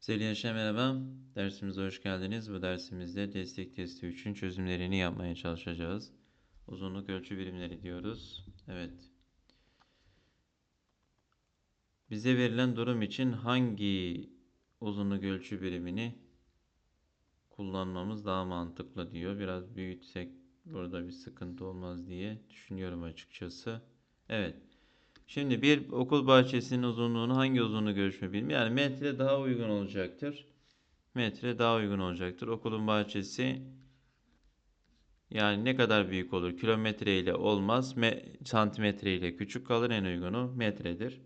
Sevgili gençler merhaba. Dersimize hoş geldiniz. Bu dersimizde destek testi 3'ün çözümlerini yapmaya çalışacağız. Uzunluk ölçü birimleri diyoruz. Evet. Bize verilen durum için hangi uzunluk ölçü birimini kullanmamız daha mantıklı diyor. Biraz büyütsek burada bir sıkıntı olmaz diye düşünüyorum açıkçası. Evet. Şimdi bir okul bahçesinin uzunluğunu hangi uzunluğu görüşme birimi? Yani metre daha uygun olacaktır. Metre daha uygun olacaktır. Okulun bahçesi yani ne kadar büyük olur? Kilometre ile olmaz. Me santimetre ile küçük kalır. En uygunu metredir.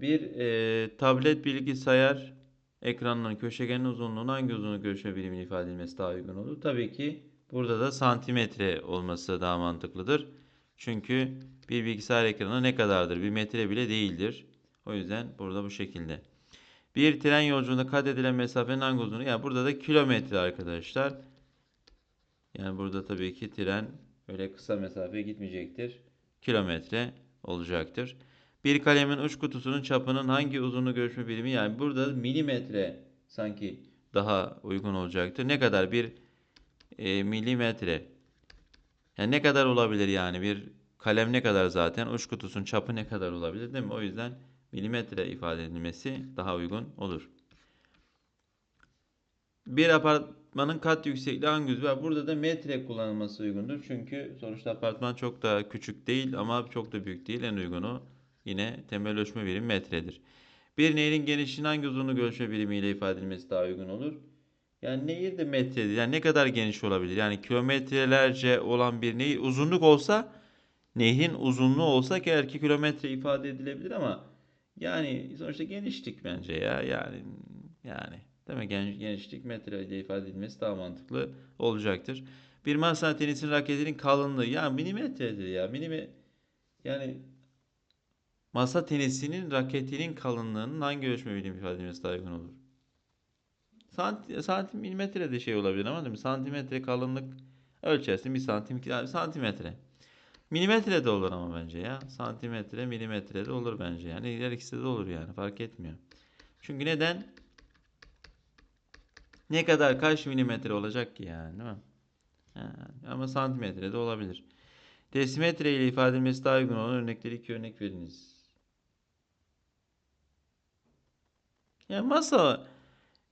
Bir e, tablet bilgisayar ekranının köşegenin uzunluğunu hangi uzunluk görüşme birimini ifade edilmesi daha uygun olur? Tabii ki burada da santimetre olması daha mantıklıdır. Çünkü bir bilgisayar ekranı ne kadardır? Bir metre bile değildir. O yüzden burada bu şekilde. Bir tren yolculuğunda kat edilen mesafenin hangi uzunluğu? Yani burada da kilometre arkadaşlar. Yani burada tabii ki tren öyle kısa mesafe gitmeyecektir. Kilometre olacaktır. Bir kalemin uç kutusunun çapının hangi uzunluğu görüşme birimi? Yani burada milimetre sanki daha uygun olacaktır. Ne kadar? Bir e, milimetre. Yani ne kadar olabilir yani? Bir kalem ne kadar zaten? Uç kutusunun çapı ne kadar olabilir değil mi? O yüzden milimetre ifade edilmesi daha uygun olur. Bir apartmanın kat yüksekliği hangi yüz var? Burada da metre kullanılması uygundur. Çünkü sonuçta apartman çok da küçük değil ama çok da büyük değil. En uygunu yine temel ölçme birimi metredir. Bir nehrin genişliğinin hangi uzunluk ölçme birimiyle ifade edilmesi daha uygun olur? Yani nehir de metredir. Yani ne kadar geniş olabilir? Yani kilometrelerce olan bir nehir uzunluk olsa nehrin uzunluğu olsa ki kilometre ifade edilebilir ama yani sonuçta genişlik bence ya yani yani değil mi? Gen- genişlik metre ile ifade edilmesi daha mantıklı olacaktır. Bir masa tenisinin raketinin kalınlığı ya milimetredir ya milime yani masa tenisinin raketinin kalınlığının hangi ölçme birimi ifade edilmesi daha uygun olur? Santi, santim milimetre de şey olabilir ama değil mi? Santimetre kalınlık ölçersin bir santim santimetre. Milimetre de olur ama bence ya. Santimetre, milimetre de olur bence yani. Her ikisi de olur yani fark etmiyor. Çünkü neden? Ne kadar kaç milimetre olacak ki yani değil mi? Ha, ama santimetre de olabilir. Desimetre ile ifade edilmesi daha uygun olan örnekleri iki örnek veriniz. Ya masa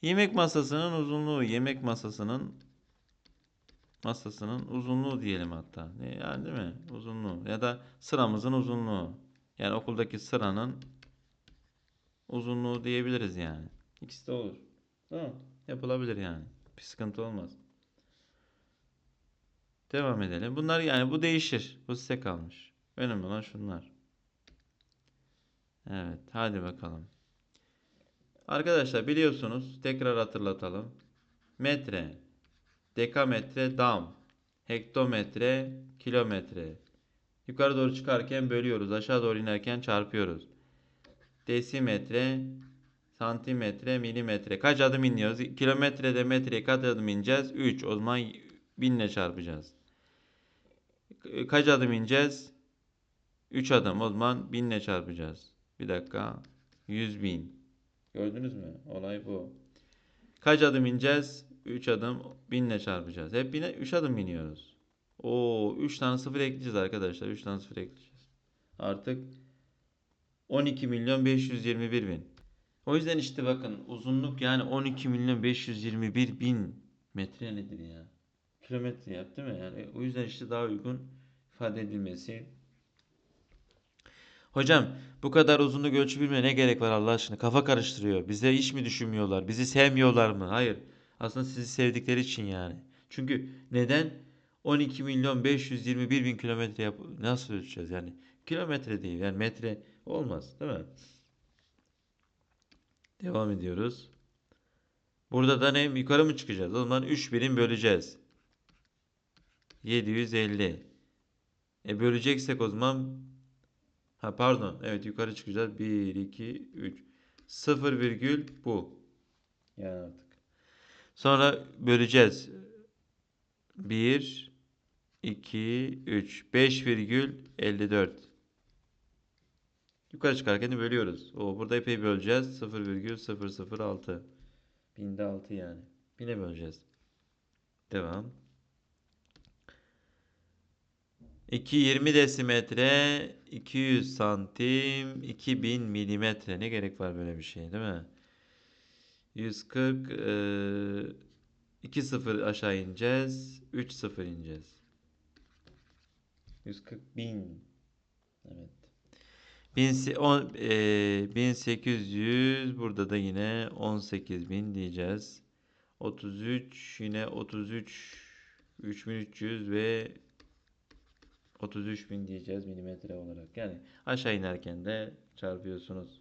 yemek masasının uzunluğu yemek masasının masasının uzunluğu diyelim hatta. Yani değil mi? Uzunluğu ya da sıramızın uzunluğu. Yani okuldaki sıranın uzunluğu diyebiliriz yani. İkisi de olur. Tamam. Yapılabilir yani. Bir sıkıntı olmaz. Devam edelim. Bunlar yani bu değişir. Bu size kalmış. Önemli olan şunlar. Evet, hadi bakalım. Arkadaşlar biliyorsunuz tekrar hatırlatalım. Metre, dekametre, dam, hektometre, kilometre. Yukarı doğru çıkarken bölüyoruz. Aşağı doğru inerken çarpıyoruz. Desimetre, santimetre, milimetre. Kaç adım iniyoruz? Kilometrede metreye kaç adım ineceğiz? 3. O zaman binle çarpacağız. Kaç adım ineceğiz? 3 adım. O zaman binle çarpacağız. Bir dakika. 100 bin. Gördünüz mü? Olay bu. Kaç adım ineceğiz? 3 adım binle çarpacağız. Hep bine 3 adım biniyoruz. Oo 3 tane sıfır ekleyeceğiz arkadaşlar. 3 tane sıfır ekleyeceğiz. Artık 12 milyon 521 bin. O yüzden işte bakın uzunluk yani 12 milyon 521 bin metre nedir ya? Kilometre yap değil mi? Yani o yüzden işte daha uygun ifade edilmesi. Hocam bu kadar uzunluk ölçü bilmeye ne gerek var Allah aşkına? Kafa karıştırıyor. Bize hiç mi düşünmüyorlar? Bizi sevmiyorlar mı? Hayır. Aslında sizi sevdikleri için yani. Çünkü neden? 12 milyon 521 bin kilometre yap nasıl ölçeceğiz yani? Kilometre değil yani metre olmaz değil mi? Devam ediyoruz. Burada da ne? Yukarı mı çıkacağız? O zaman 3 birim böleceğiz. 750. E böleceksek o zaman ha pardon. Evet yukarı çıkacağız. 1 2 3 0 virgül bu. Yani artık. Sonra böleceğiz. 1 2 3 5 virgül 54. Yukarı çıkarken bölüyoruz. O burada epey böleceğiz. 0,006. Binde 6 yani. Bine böleceğiz. Devam. 220 desimetre 200 santim 2000 milimetre. Ne gerek var böyle bir şey değil mi? 140 eee 2 sıfır aşağı ineceğiz 3 sıfır ineceğiz. 140 bin. Evet. 1000 on- eee, 1800 burada da yine 18000 diyeceğiz. 33 yine 33 3300 ve 33.000 diyeceğiz milimetre olarak. Yani aşağı inerken de çarpıyorsunuz.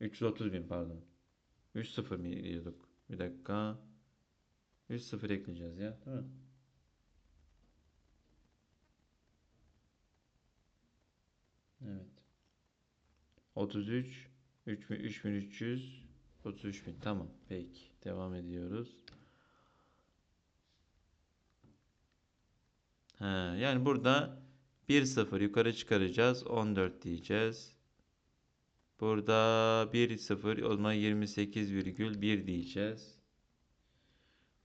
330.000 pardon. 3 sıfır mı diyorduk? Bir dakika. 3 sıfır ekleyeceğiz ya. Değil mi? Evet. 33 3000 3300 33000 tamam. Peki. Devam ediyoruz. Yani burada 1 0 yukarı çıkaracağız. 14 diyeceğiz. Burada 1 0 o zaman 28,1 diyeceğiz.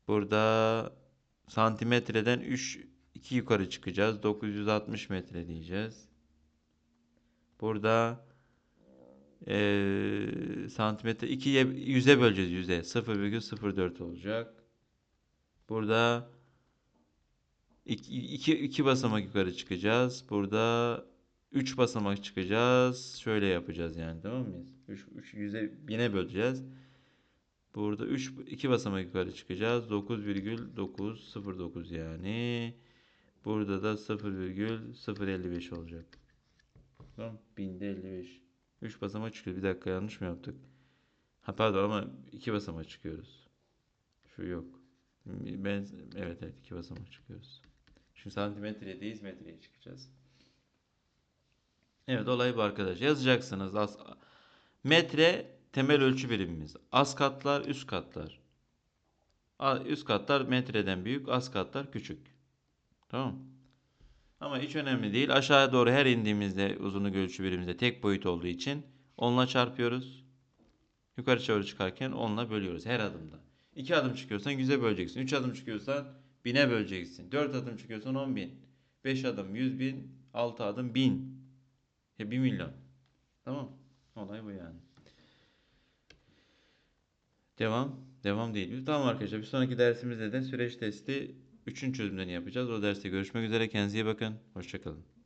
Burada santimetreden 3 2 yukarı çıkacağız. 960 metre diyeceğiz. Burada eee santimetre 2'ye 100'e böleceğiz 100'e. 0,04 olacak. Burada İki, iki, iki basamak yukarı çıkacağız. Burada 3 basamak çıkacağız. Şöyle yapacağız yani tamam mıyız? 3, 3 yüze bine böleceğiz. Burada 3 2 basamak yukarı çıkacağız. 9,909 yani. Burada da 0,055 olacak. Tamam. Binde 55. 3 basamak çıkıyor. Bir dakika yanlış mı yaptık? Ha pardon ama 2 basamak çıkıyoruz. Şu yok. Ben evet evet 2 basamak çıkıyoruz. Şimdi santimetredeyiz metreye çıkacağız. Evet olay bu arkadaş. Yazacaksınız. As metre temel ölçü birimimiz. Az katlar üst katlar. Üst katlar metreden büyük, az katlar küçük. Tamam. Ama hiç önemli değil. Aşağıya doğru her indiğimizde uzunluk ölçü birimimizde tek boyut olduğu için onunla çarpıyoruz. Yukarı doğru çıkarken onunla bölüyoruz her adımda. 2 adım çıkıyorsan 100'e böleceksin. 3 adım çıkıyorsan 1000'e böleceksin. 4 adım çıkıyorsan 10.000. 5 adım 100 bin. 6 adım 1000. Ya 1 milyon. Tamam. Olay bu yani. Devam. Devam değil. Tamam arkadaşlar. Bir sonraki dersimizde de süreç testi 3. çözümlerini yapacağız. O derste görüşmek üzere. Kendinize iyi bakın. Hoşçakalın.